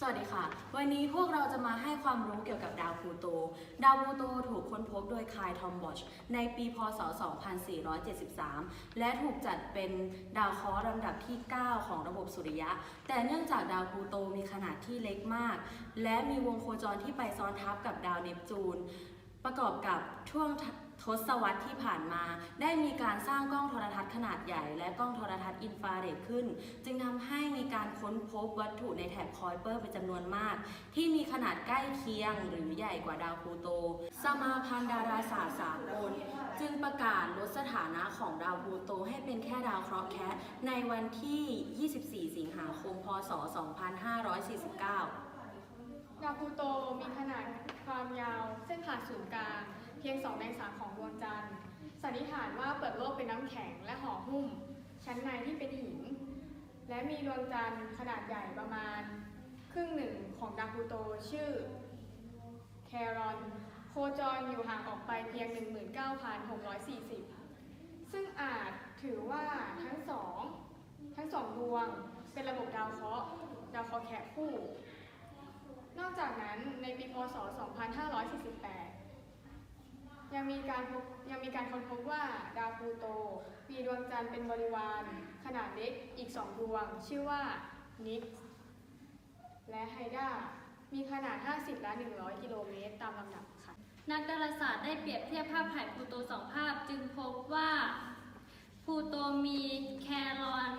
สวัสดีค่ะ วันนี้พวกเราจะมาให้ความรู้เกี่ยวกับดาวพลูโต ดาวพลูโตถูกค้นพบโดยคายทอมบอชในปีพศ 2473 และถูกจัดเป็นดาวเคราะห์ลำดับที่ 9 ของระบบสุริยะ แต่เนื่องจากดาวพลูโตมีขนาดที่เล็กมาก และมีวงโคจรที่ไปซ้อนทับกับดาวเนปจูน ประกอบกับช่วงทศวรรษที่ผ่านมา ได้มีการสร้างกล้องโทรทัศน์ขนาดใหญ่ และกล้องโทรทัศน์อินฟราเรดขึ้น จึงทำให้มี ค้นพบวัตถุในแถบคอยเปอร์เป็นจำนวนมาก ที่มีขนาดใกล้เคียงหรือใหญ่กว่าดาวพลูโต สมาพันธ์ดาราศาสตร์สากลจึงประกาศลดสถานะของดาวพลูโตให้เป็นแค่ดาวเคราะห์แคะในวันที่ 24 สิงหาคม พศ 2549ดาวพลูโตมีขนาดความยาวเส้นผ่านศูนย์กลางเพียง2ใน3ของดวงจันทร์สันนิษฐานว่าเปลือกโลกเป็นน้ำแข็งและห่อหุ้ม ชั้นในที่เป็นหิน และมีดวงจันทร์ขนาดใหญ่ประมาณ ครึ่งหนึ่งของดาวพลูโตชื่อแครอน โคจรอยู่ห่างออกไปเพียง 19,640 ซึ่งอาจถือว่าทั้งสองทั้งสองดวงเป็นระบบดาวเคราะห์ดาวเคราะห์แคคู่ นอกจากนั้นในปีพศ 2548 ยังมีการพบยังมีการค้นพบว่าดาวพลูโต มีดวงจันทร์เป็นบริวารขนาดเล็กอีกสองดวง ชื่อว่านิกและไฮดามีขนาด 50และ100 กิโลเมตรตามลำดับค่ะ นักดาราศาสตร์ได้เปรียบเทียบภาพถ่ายพลูโตสองภาพ จึงพบว่าพลูโตมีแครอน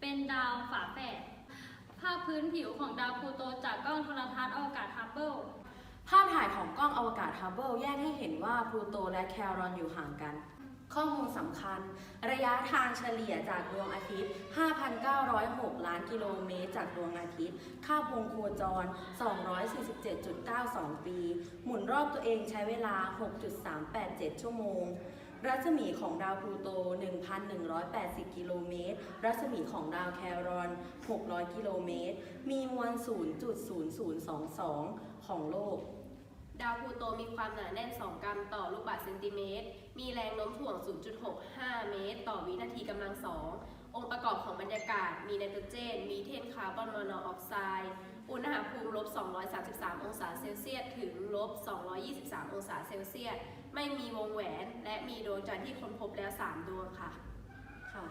เป็นดาวฝาแฝดภาพพื้นผิวของดาวพลูโตจากกล้องโทรทัศน์อวกาศฮับเบิล ล้องอวกาศฮับเบิลแยกให้เห็นว่าพลูโตและแครอนอยู่ห่างกัน ข้อมูลสำคัญ ระยะทางเฉลี่ยจากดวงอาทิตย์ 5,906 ล้านกิโลเมตรจากดวงอาทิตย์ ค่าวงโคจร 247.92 ปี หมุนรอบตัวเองใช้เวลา 6.387 ชั่วโมงรัศมีของดาวพลูโต 1,180 กิโลเมตร รัศมีของดาวแครอน 600 กิโลเมตร มีมวล 0.0022 ของโลก ดาวพลูโตมีความหนาแน่น 2 กรัมต่อลูกบาศก์เซนติเมตร มีแรงโน้มถ่วง 0.65 เมตร ต่อวินาทีกำลังสอง องค์ประกอบของบรรยากาศ มีไนโตรเจน มีเทนคาร์บอนมอนอกไซด์ อุณหภูมิลบ 233 องศาเซลเซียส ถึงลบ 223 องศาเซลเซียส ไม่มีวงแหวน และมีดวงจันทร์ที่ค้นพบแล้ว 3 ดวงค่ะ ค่ะ